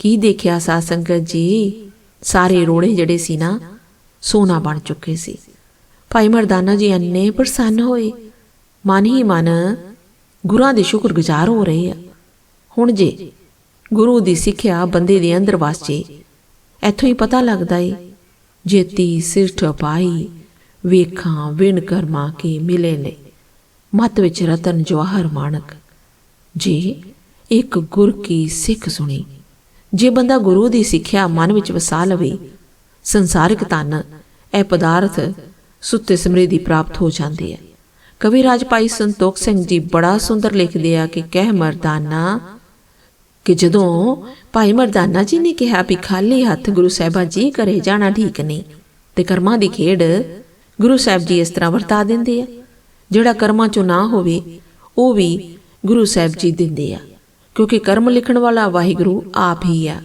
ਕੀ ਦੇਖਿਆ ਸਾਧ ਸੰਗਤ ਜੀ? ਸਾਰੇ ਰੋੜੇ ਜਿਹੜੇ ਸੀ ਨਾ, ਸੋਨਾ ਬਣ ਚੁੱਕੇ ਸੀ। ਭਾਈ ਮਰਦਾਨਾ ਜੀ ਅੰਨੇ ਪ੍ਰਸੰਨ ਹੋਏ। ਮਨ ਹੀ ਮਨ ਗੁਰਾਂ ਦੇ ਸ਼ੁਕਰਗੁਜ਼ਾਰ ਹੋ ਰਹੇ ਆ। ਹੁਣ ਜੇ ਗੁਰੂ ਦੀ ਸਿੱਖਿਆ ਬੰਦੇ ਦੇ ਅੰਦਰ ਵਸ ਇੱਥੋਂ ਹੀ ਪਤਾ ਲੱਗਦਾ ਏ, ਜੇਤੀ ਸਿਰਠ ਪਾਈ, ਵੇਖਾਂ ਵਿਣ ਕਰਮਾ ਕੇ ਮਿਲੇ ਨੇ। ਮਤ ਵਿੱਚ ਰਤਨ ਜਵਾਹਰ ਮਾਨਕ ਜੇ ਇੱਕ ਗੁਰ ਕੀ ਸਿੱਖ ਸੁਣੀ, ਜੇ ਬੰਦਾ ਗੁਰੂ ਦੀ ਸਿੱਖਿਆ ਮਨ ਵਿੱਚ ਵਸਾ ਲਵੇ, ਸੰਸਾਰਿਕ ਧਨ, ਇਹ ਪਦਾਰਥ ਸੁੱਤੇ ਸਮ੍ਰਿੱਧੀ ਪ੍ਰਾਪਤ ਹੋ ਜਾਂਦੀ ਹੈ। ਕਵੀ ਰਾਜ ਭਾਈ ਸੰਤੋਖ ਸਿੰਘ ਜੀ ਬੜਾ ਸੁੰਦਰ ਲਿਖਦੇ ਆ ਕਿ ਕਹਿ ਮਰਦਾਨਾ, ਕਿ ਜਦੋਂ ਭਾਈ ਮਰਦਾਨਾ ਜੀ ਨੇ ਕਿਹਾ ਵੀ ਖਾਲੀ ਹੱਥ ਗੁਰੂ ਸਾਹਿਬਾ ਜੀ ਕਰੇ ਜਾਣਾ ਠੀਕ ਨਹੀਂ, ਤੇ ਕਰਮਾਂ ਦੀ ਖੇਡ ਗੁਰੂ ਸਾਹਿਬ ਜੀ ਇਸ ਤਰ੍ਹਾਂ ਵਰਤਾ ਦਿੰਦੇ ਆ। ਜਿਹੜਾ ਕਰਮਾਂ ਚੋਂ ਨਾ ਹੋਵੇ, ਉਹ ਵੀ ਗੁਰੂ ਸਾਹਿਬ ਜੀ ਦਿੰਦੇ ਆ। ਕਿਉਂਕਿ ਕਰਮ ਲਿਖਣ ਵਾਲਾ ਵਾਹਿਗੁਰੂ ਆਪ ਹੀ ਆ।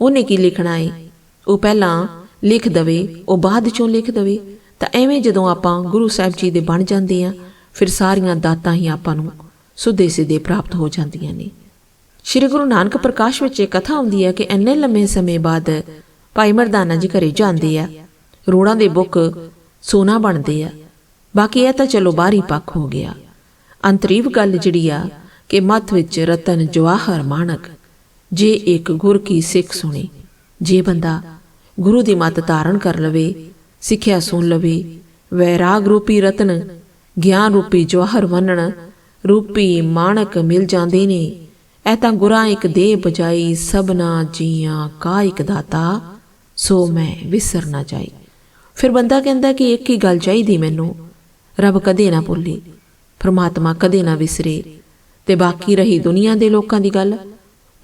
ਉਹਨੇ ਕੀ ਲਿਖਣਾ ਏ? ਉਹ ਪਹਿਲਾਂ ਲਿਖ ਦਵੇ, ਉਹ ਬਾਅਦ ਚੋਂ ਲਿਖ ਦਵੇ। ਤਾਂ ਐਵੇਂ ਜਦੋਂ ਆਪਾਂ ਗੁਰੂ ਸਾਹਿਬ ਜੀ ਦੇ ਬਣ ਜਾਂਦੇ ਆ ਫਿਰ ਸਾਰੀਆਂ ਦਾਤਾਂ ਹੀ ਆਪਾਂ ਨੂੰ ਸੁਦੇ ਸਿੱਧੇ ਪ੍ਰਾਪਤ ਹੋ ਜਾਂਦੀਆਂ ਨੇ। ਸ਼੍ਰੀ ਗੁਰੂ ਨਾਨਕ ਪ੍ਰਕਾਸ਼ ਵਿੱਚ ਇਹ ਕਥਾ ਆਉਂਦੀ ਹੈ ਕਿ ਇੰਨੇ ਲੰਮੇ ਸਮੇਂ ਬਾਅਦ ਭਾਈ ਮਰਦਾਨਾ ਜੀ ਘਰੇ ਜਾਂਦੇ ਆ। ਰੋੜਾਂ ਦੇ ਬੁੱਕ ਸੋਨਾ ਬਣਦੇ ਆ। ਬਾਕੀ ਇਹ ਤਾਂ ਚਲੋ ਬਾਹਰੀ ਪੱਖ ਹੋ ਗਿਆ। ਅੰਤਰੀਵ ਗੱਲ ਜਿਹੜੀ ਆ ਕਿ ਮੱਥ ਵਿੱਚ ਰਤਨ ਜਵਾਹਰ ਮਾਨਕ ਜੇ ਇੱਕ ਗੁਰ ਕੀ ਸਿੱਖ ਸੁਣੇ, ਜੇ ਬੰਦਾ ਗੁਰੂ ਦੀ ਮੱਤ ਧਾਰਨ ਕਰ ਲਵੇ ਸਿੱਖਿਆ ਸੁਣ ਲਵੇ। ਵੈਰਾਗ ਰੂਪੀ ਰਤਨ, ਗਿਆਨ ਰੂਪੀ ਜਵਾਹਰ ਵੰਨਣ, ਰੂਪੀ ਮਾਣਕ ਮਿਲ ਜਾਂਦੇ ਨੇ। ਐ ਤਾਂ ਗੁਰਾਂ ਇੱਕ ਦੇ ਬਜਾਈ ਸਭਨਾ ਜੀਆਂ ਕਾ ਇੱਕ ਦਾਤਾ, ਸੋ ਮੈਂ ਵਿਸਰ ਨਾ ਜਾਈ। ਫਿਰ ਬੰਦਾ ਕਹਿੰਦਾ ਕਿ ਇੱਕ ਹੀ ਗੱਲ ਚਾਹੀਦੀ ਮੈਨੂੰ, ਰੱਬ ਕਦੇ ਨਾ ਭੁੱਲੇ, ਪ੍ਰਮਾਤਮਾ ਕਦੇ ਨਾ ਵਿਸਰੇ। ਤੇ ਬਾਕੀ ਰਹੀ ਦੁਨੀਆ ਦੇ ਲੋਕਾਂ ਦੀ ਗੱਲ।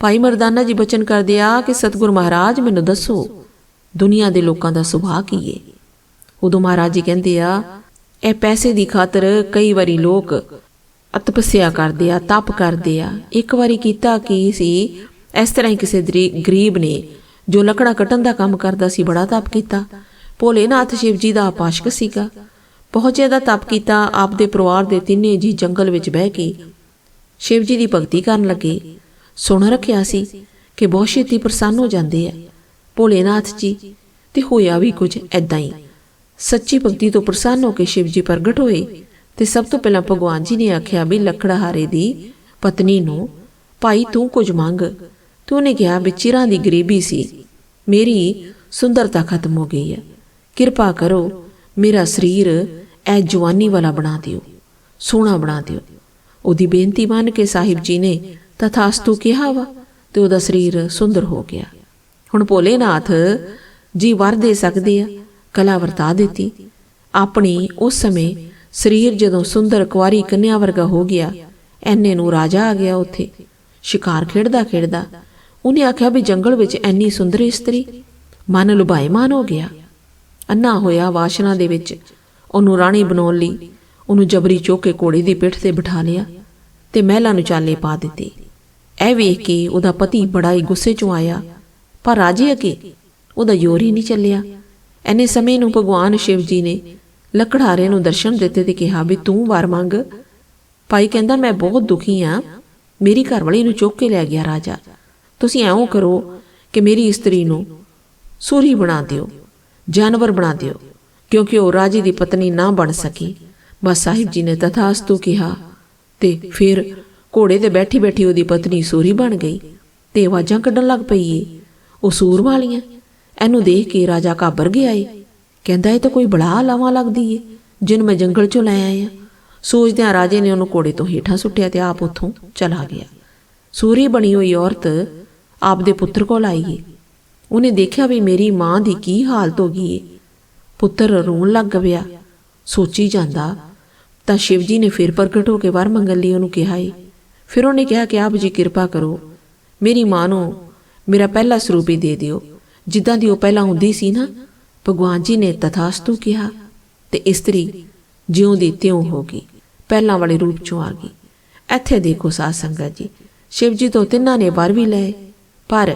ਭਾਈ ਮਰਦਾਨਾ ਜੀ ਬਚਨ ਕਰਦੇ ਆ ਕਿ ਸਤਿਗੁਰ ਮਹਾਰਾਜ ਮੈਨੂੰ ਦੱਸੋ, ਦੁਨੀਆ ਦੇ ਲੋਕਾਂ ਦਾ ਸੁਭਾਅ ਕੀ ਏ? ਉਦੋਂ ਮਹਾਰਾਜ ਜੀ ਕਹਿੰਦੇ ਆ, ਇਹ ਪੈਸੇ ਦੀ ਖਾਤਰ ਕਈ ਵਾਰੀ ਲੋਕ ਤਪੱਸਿਆ ਕਰਦੇ ਆ, ਤਪ ਕਰਦੇ ਆ। ਇੱਕ ਵਾਰੀ ਕੀਤਾ ਕੀ ਸੀ, ਇਸ ਤਰ੍ਹਾਂ ਹੀ ਕਿਸੇ ਗਰੀਬ ਨੇ ਜੋ ਲੱਕੜਾ ਕਟਣ ਦਾ ਕੰਮ ਕਰਦਾ ਸੀ, ਬੜਾ ਤਪ ਕੀਤਾ। ਭੋਲੇਨਾਥ ਸ਼ਿਵ ਜੀ ਦਾ ਆਪਾਸ਼ਕ ਸੀਗਾ। ਬਹੁਤ ਜ਼ਿਆਦਾ ਤਪ ਕੀਤਾ, ਆਪਦੇ ਪਰਿਵਾਰ ਦੇ ਤਿੰਨੇ ਜੀ ਜੰਗਲ ਵਿੱਚ ਬਹਿ ਕੇ ਸ਼ਿਵ ਜੀ ਦੀ ਭਗਤੀ ਕਰਨ ਲੱਗੇ। ਸੁਣ ਰੱਖਿਆ ਸੀ ਕਿ ਬਹੁਤ ਛੇਤੀ ਪ੍ਰਸੰਨ ਹੋ ਜਾਂਦੇ ਆ। ਭੋਲੇਨਾਥ ਜੀ, ਤੇ ਹੋਇਆ ਵੀ ਕੁਝ ਐਦਾਂ ਹੀ। ਸੱਚੀ ਭਗਤੀ ਤੋਂ ਪ੍ਰਸੰਨ ਹੋ ਕੇ ਸ਼ਿਵ ਜੀ ਪ੍ਰਗਟ ਹੋਏ ਤੇ ਸਭ ਤੋਂ ਪਹਿਲਾਂ ਭਗਵਾਨ ਜੀ ਨੇ ਆਖਿਆ ਵੀ ਲੱਕੜਹਾਰੇ ਦੀ ਪਤਨੀ ਨੂੰ, ਭਾਈ, ਤੂੰ ਕੁਝ ਮੰਗ। ਤੇ ਉਹਨੇ ਕਿਹਾ ਵੀ ਚਿਰਾਂ ਦੀ ਗਰੀਬੀ ਸੀ, ਮੇਰੀ ਸੁੰਦਰਤਾ ਖਤਮ ਹੋ ਗਈ ਹੈ। ਕਿਰਪਾ ਕਰੋ, ਮੇਰਾ ਸਰੀਰ ਐ ਜਵਾਨੀ ਵਾਲਾ ਬਣਾ ਦਿਓ, ਸੋਹਣਾ ਬਣਾ ਦਿਓ। ਉਹਦੀ ਬੇਨਤੀ ਮੰਨ ਕੇ ਸਾਹਿਬ ਜੀ ਨੇ ਤਥਾਸਤੂ ਕਿਹਾ ਵਾ ਤੇ ਉਹਦਾ ਸਰੀਰ ਸੁੰਦਰ ਹੋ ਗਿਆ। ਹੁਣ ਭੋਲੇਨਾਥ ਜੀ ਵਰ ਦੇ ਸਕਦੇ ਆ। ਕਲਾ ਵਰਤਾ ਦਿੱਤੀ। ਆਪਣੀ ਉਸ ਸਮੇਂ ਸਰੀਰ ਜਦੋਂ ਸੁੰਦਰ ਕੁਆਰੀ ਕੰਨਿਆ ਵਰਗਾ ਹੋ ਗਿਆ, ਐਨੇ ਨੂੰ ਰਾਜਾ ਆ ਗਿਆ ਉੱਥੇ। ਸ਼ਿਕਾਰ ਖੇਡਦਾ ਖੇਡਦਾ ਉਹਨੇ ਆਖਿਆ ਵੀ ਜੰਗਲ ਵਿੱਚ ਐਨੀ ਸੁੰਦਰ ਇਸਤਰੀ ਮਨ ਲੁਭਾਇਮਾਨ ਹੋ ਗਿਆ। ਅੰਨਾ ਹੋਇਆ ਵਾਸ਼ਨਾ ਦੇ ਵਿੱਚ, ਉਹਨੂੰ ਰਾਣੀ ਬਣਾਉਣ ਲਈ ਉਹਨੂੰ ਜਬਰੀ ਚੁੱਕ ਕੇ ਘੋੜੇ ਦੀ ਪਿੱਠ ਤੇ ਬਿਠਾ ਲਿਆ ਤੇ ਮਹਿਲਾ ਨੂੰ ਚਾਲੇ ਪਾ ਦਿੱਤੀ। ਇਹ ਵੇਖ ਕੇ ਉਹਦਾ ਪਤੀ ਬੜਾ ਹੀ ਗੁੱਸੇ 'ਚੋਂ ਆਇਆ, ਪਰ ਰਾਜੇ ਅਕੇ ਉਹਦਾ ਯੋਰ ਹੀ ਨਹੀਂ ਚੱਲਿਆ। ਐਨੇ ਸਮੇਂ ਨੂੰ ਭਗਵਾਨ ਸ਼ਿਵ ਜੀ ਨੇ ਲੱਕੜਹਾਰੇ ਨੂੰ ਦਰਸ਼ਨ ਦਿੱਤੇ ਤੇ ਕਿਹਾ ਵੀ ਤੂੰ ਵਾਰ ਮੰਗ। ਭਾਈ ਕਹਿੰਦਾ, ਮੈਂ ਬਹੁਤ ਦੁਖੀ ਆ। ਮੇਰੀ ਘਰਵਾਲੀ ਨੂੰ ਚੁੱਕ ਕੇ ਲੈ ਗਿਆ ਰਾਜਾ। ਤੁਸੀਂ ਐਉਂ ਕਰੋ ਕਿ ਮੇਰੀ ਇਸਤਰੀ ਨੂੰ ਸੂਰੀ ਬਣਾ ਦਿਓ, ਜਾਨਵਰ ਬਣਾ ਦਿਓ, ਕਿਉਂਕਿ ਉਹ ਰਾਜੇ ਦੀ ਪਤਨੀ ਨਾ ਬਣ ਸਕੀ। ਬਸ ਸਾਹਿਬ ਜੀ ਨੇ ਤਥਾਸਤੂ ਕਿਹਾ ਤੇ ਫਿਰ ਘੋੜੇ ਤੇ ਬੈਠੀ ਬੈਠੀ ਉਹਦੀ ਪਤਨੀ ਸੂਰੀ ਬਣ ਗਈ ਤੇ ਆਵਾਜ਼ਾਂ ਕੱਢਣ ਲੱਗ ਪਈ ਏ। ਉਹ ਸੂਰ ਵਾਲੀਆਂ? ਇਹਨੂੰ ਦੇਖ ਕੇ ਰਾਜਾ ਘਾਬਰ ਗਿਆ ਏ। ਕਹਿੰਦਾ, ਇਹ ਤਾਂ ਕੋਈ ਬੜਾ ਲਾਵਾਂ ਲੱਗਦੀ ਏ, ਜਿਨ ਮੈਂ ਜੰਗਲ ਚੋਂ ਲੈ ਆਇਆ ਸੋਚਦਿਆਂ ਰਾਜੇ ਨੇ ਉਹਨੂੰ ਘੋੜੇ ਤੋਂ ਹੇਠਾਂ ਸੁੱਟਿਆ ਤੇ ਆਪ ਉੱਥੋਂ ਚਲਾ ਗਿਆ। ਸੂਰੀ ਬਣੀ ਹੋਈ ਔਰਤ ਆਪਦੇ ਪੁੱਤਰ ਕੋਲ ਆਈ ਏ। ਉਹਨੇ ਦੇਖਿਆ ਵੀ ਮੇਰੀ ਮਾਂ ਦੀ ਕੀ ਹਾਲਤ ਹੋ ਗਈ ਏ। ਪੁੱਤਰ ਰੋਣ ਲੱਗ ਗਿਆ ਸੋਚੀ ਜਾਂਦਾ, ਤਾਂ ਸ਼ਿਵ ਜੀ ਨੇ ਫਿਰ ਪ੍ਰਗਟ ਹੋ ਕੇ ਵਰ ਮੰਗਣ ਲਈ ਉਹਨੂੰ ਕਿਹਾ ਏ। ਫਿਰ ਉਹਨੇ ਕਿਹਾ ਕਿ ਆਪ ਜੀ ਕਿਰਪਾ ਕਰੋ, ਮੇਰੀ ਮਾਂ ਨੂੰ ਮੇਰਾ ਪਹਿਲਾ ਸਰੂਪ ਹੀ ਦੇ ਦਿਓ। ਜਿੱਦਾਂ ਦੀ ਉਹ ਪਹਿਲਾਂ ਹੁੰਦੀ ਸੀ ਨਾ, ਭਗਵਾਨ ਜੀ ਨੇ ਤਥਾਸਤੂ ਕਿਹਾ ਤੇ ਇਸਤਰੀ ਜਿਉਂ ਦੀ ਤਿਉਂ ਹੋ ਗਈ, ਪਹਿਲਾਂ ਵਾਲੇ ਰੂਪ ਚੋਂ ਆ ਗਈ। ਇੱਥੇ ਦੇਖੋ ਸਾਧ ਸੰਗਤ ਜੀ, ਸ਼ਿਵ ਜੀ ਤੋਂ ਤਿੰਨਾਂ ਨੇ ਵਰ ਵੀ ਲਏ, ਪਰ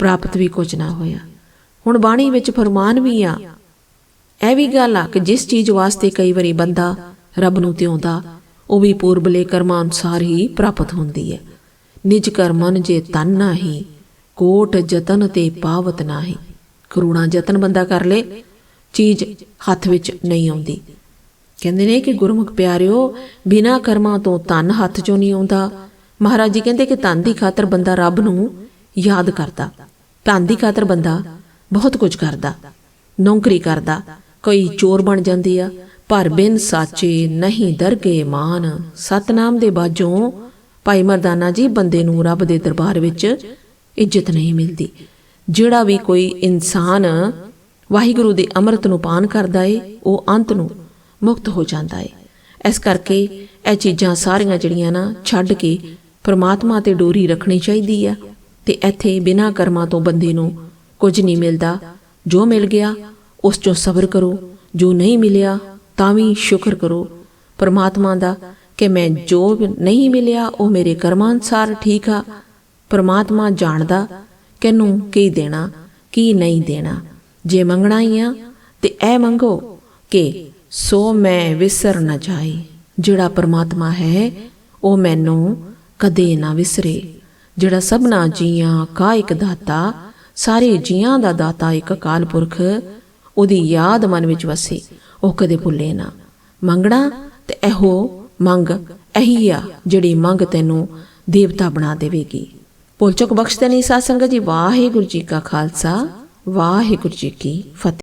ਪ੍ਰਾਪਤ ਵੀ ਕੁਝ ਨਾ ਹੋਇਆ। ਹੁਣ ਬਾਣੀ ਵਿੱਚ ਫਰਮਾਨ ਵੀ ਆ, ਇਹ ਵੀ ਗੱਲ ਆ ਕਿ ਜਿਸ ਚੀਜ਼ ਵਾਸਤੇ ਕਈ ਵਾਰੀ ਬੰਦਾ ਰੱਬ ਨੂੰ ਤਿਉਂਦਾ, ਉਹ ਵੀ ਪੂਰਬਲੇ ਕਰਮਾਂ ਅਨੁਸਾਰ ਹੀ ਪ੍ਰਾਪਤ ਹੁੰਦੀ ਹੈ। ਨਿਜ ਕਰਮਨ ਜੇ ਤਨ ਨਾਹੀ ਕੋਟ ਜਤਨ ਤੇ ਪਾਵਤ ਨਾਹੀ। ਕਰੂਣਾ ਯਤਨ ਬੰਦਾ ਕਰ ਲੇ, ਚੀਜ਼ ਹੱਥ ਵਿੱਚ ਨਹੀਂ ਆਉਂਦੀ। ਕਹਿੰਦੇ ਨੇ ਕਿ ਗੁਰਮੁਖ ਪਿਆਰਿਓ, ਬਿਨਾ ਕਰਮਾਂ ਤੋਂ ਧਨ ਹੱਥ 'ਚੋਂ ਨਹੀਂ ਆਉਂਦਾ। ਮਹਾਰਾਜ ਜੀ ਕਹਿੰਦੇ ਕਿ ਧਨ ਦੀ ਖਾਤਰ ਬੰਦਾ ਰੱਬ ਨੂੰ ਯਾਦ ਕਰਦਾ। ਧਨ ਦੀ ਖਾਤਰ ਬੰਦਾ ਬਹੁਤ ਕੁਝ ਕਰਦਾ। ਨੌਕਰੀ ਕਰਦਾ, ਕੋਈ ਚੋਰ ਬਣ ਜਾਂਦੀ ਆ। ਪਰ ਬਿਨ ਸਾਚੇ ਨਹੀਂ ਦਰਗੇ ਮਾਨ। ਸਤਨਾਮ ਦੇ ਬਾਝੋਂ ਭਾਈ ਮਰਦਾਨਾ ਜੀ ਬੰਦੇ ਨੂੰ ਰੱਬ ਦੇ ਦਰਬਾਰ ਵਿੱਚ ਇੱਜ਼ਤ ਨਹੀਂ ਮਿਲਦੀ। ਜਿਹੜਾ ਵੀ ਕੋਈ ਇਨਸਾਨ ਵਾਹਿਗੁਰੂ ਦੇ ਅੰਮ੍ਰਿਤ ਨੂੰ ਪਾਨ ਕਰਦਾ ਏ, ਉਹ ਅੰਤ ਨੂੰ ਮੁਕਤ ਹੋ ਜਾਂਦਾ ਏ। ਇਸ ਕਰਕੇ ਇਹ ਚੀਜ਼ਾਂ ਸਾਰੀਆਂ ਜਿਹੜੀਆਂ ਨਾ ਛੱਡ ਕੇ ਪਰਮਾਤਮਾ ਤੇ ਡੋਰੀ ਰੱਖਣੀ ਚਾਹੀਦੀ ਆ ਤੇ ਇੱਥੇ ਬਿਨਾਂ ਕਰਮਾਂ ਤੋਂ ਬੰਦੇ ਨੂੰ ਕੁਝ ਨਹੀਂ ਮਿਲਦਾ। ਜੋ ਮਿਲ ਗਿਆ, ਉਸ 'ਚੋਂ ਸਬਰ ਕਰੋ। ਜੋ ਨਹੀਂ ਮਿਲਿਆ, ਤਾਂ ਵੀ ਸ਼ੁਕਰ ਕਰੋ। ਪਰਮਾਤਮਾ ਦਾ ਕਿ ਮੈਂ ਜੋ ਵੀ ਨਹੀਂ ਮਿਲਿਆ, ਉਹ ਮੇਰੇ ਕਰਮਾਂ ਅਨਸਾਰ ਠੀਕ ਆ। ਪਰਮਾਤਮਾ ਜਾਣਦਾ ਕਿਨੂੰ ਕੀ ਦੇਣਾ, ਕੀ ਨਹੀਂ ਦੇਣਾ। ਜੇ ਮੰਗਣਾ ਹੀ ਆ, ਤੇ ਇਹ ਮੰਗੋ ਕਿ ਸੋ ਮੈਂ ਵਿਸਰ ਨਾ ਜਾਏ। ਜਿਹੜਾ ਪਰਮਾਤਮਾ ਹੈ, ਉਹ ਮੈਨੂੰ ਕਦੇ ਨਾ ਵਿਸਰੇ। ਜਿਹੜਾ ਸਭਨਾ ਜੀਆਂ ਕਾ ਇੱਕ ਦਾਤਾ, ਸਾਰੇ ਜੀਆਂ ਦਾ ਦਾਤਾ ਇੱਕ ਅਕਾਲ ਪੁਰਖ, ਉਹਦੀ ਯਾਦ ਮਨ ਵਿੱਚ ਵਸੇ, ਉਹ ਕਦੇ ਭੁੱਲੇ ਨਾ। ਮੰਗਣਾ ਤੇ ਇਹੋ ਮੰਗ ਇਹੀ ਆ ਜਿਹੜੀ ਮੰਗ ਤੈਨੂੰ ਦੇਵਤਾ ਬਣਾ ਦੇਵੇਗੀ। ਪੁਲਚਕ ਬਖਸ਼ ਤੇ ਨਹੀਂ ਸਾਧ ਸੰਗਤ ਜੀ। ਵਾਹਿਗੁਰੂ ਜੀ ਕਾ ਖਾਲਸਾ, ਵਾਹਿਗੁਰੂ ਜੀ ਕੀ ਫਤਿਹ।